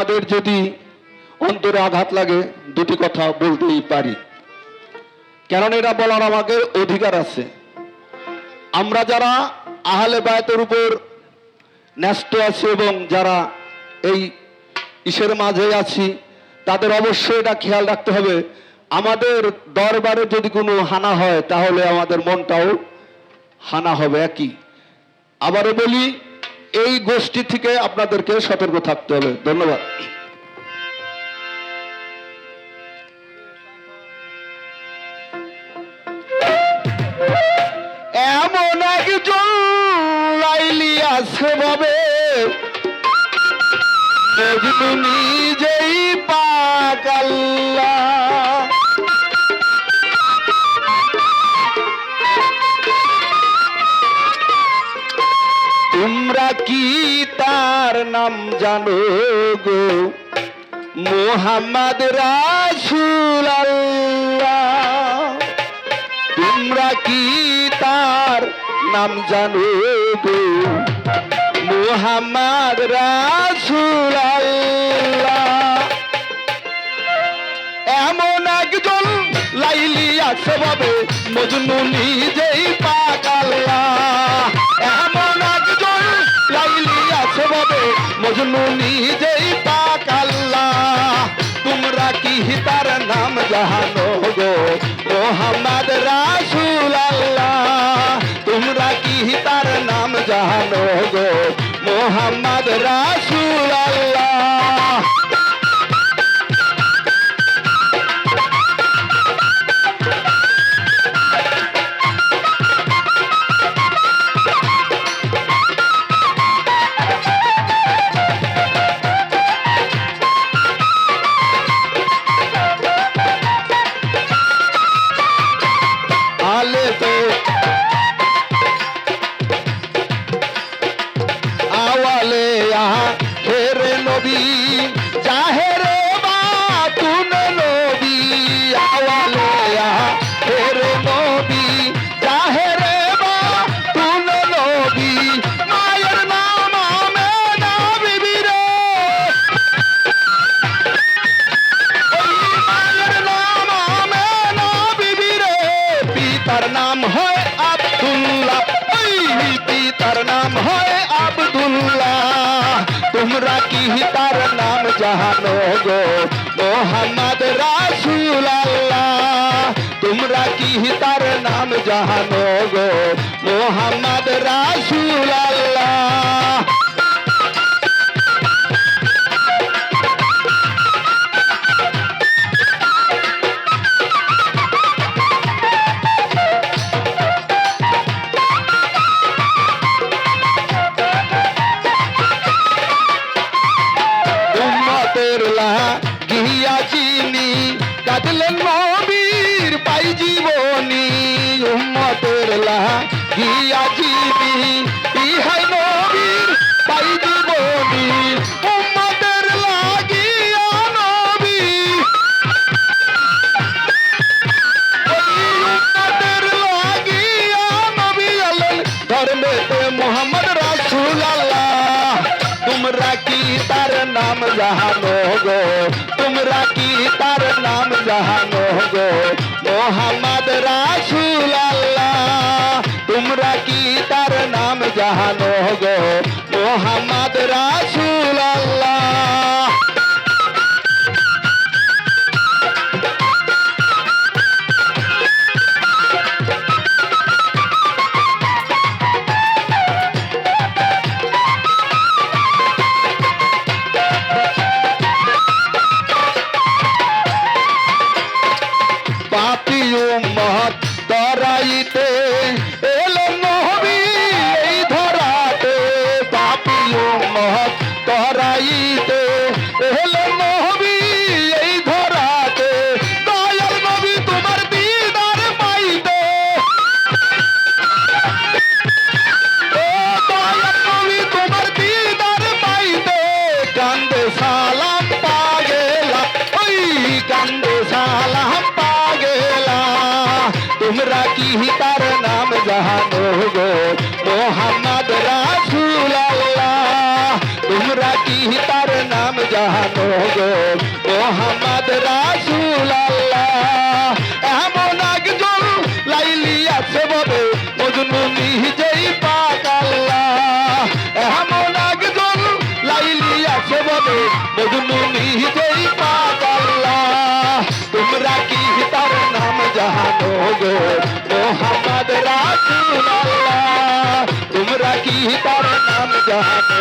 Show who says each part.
Speaker 1: আমাদের যদি অন্তরে আঘাত লাগে, দুটি কথা বলতেই পারি। কেননা এটা বলার আমাদের অধিকার আছে। আমরা যারা আহলে বায়তের উপর ন্যস্ত আছি এবং যারা এই ইসের মাঝে আছি, তাদের অবশ্যই এটা খেয়াল রাখতে হবে। আমাদের দরবারে যদি কোনো হানা হয়, তাহলে আমাদের মনটাও হানা হবে, একই। আবারও বলি এই গোষ্ঠী থেকে আপনাদেরকে সতর্ক থাকতে হবে। ধন্যবাদ। এমন একজন লাইলি আছে ভাবে নিজেই পাক তোমরা কি তার নাম জানো গো? মোহাম্মদ রাসুল তোমরা কি তার নাম জানো গো? মোহাম্মদ রাসুল এমন একজন লাইলি আছে ভাবে মজনু নিজেই জানো গো। মোহাম্মদ রাসুল আল্লাহ তোমরা কি তার নাম জানো গো? মোহাম্মদ রাসুল তোমরা কি তার নাম জানো গো মোহাম্মদ রাসূল আল্লাহ তোমরা কি তার নাম জানো গো মোহাম্মদ রাসূল গিয়া চিনি, কাঁদলেন নবীর পাই জীবনী, উম্মতের গিয়া চিনি, ইহাই নবীর পাই জীবনী, উম্মতের লাগিয়া নবী উম্মতের লাগিয়া নবী আলেন, ধর্মেতে মোহাম্মদ রাসূল আল্লাহ তোমরা কি তার নাম জানো গো? তোমরা কি তার নাম জানো গো মোহাম্মদ রাসূল আল্লাহ পাপি উম্মত তরাইতে রাখি তার নাম জাহানো গো? মোহাম্মদ রাসুল তোমরা কি তার নাম জাহানো গো? মোহাম্মদ রাসুল এমন একজন লাইলি আছে বলে মজনু নিজেই পাকাল্লা এমন একজন লাইলি আছে বলে মজনু Thank you.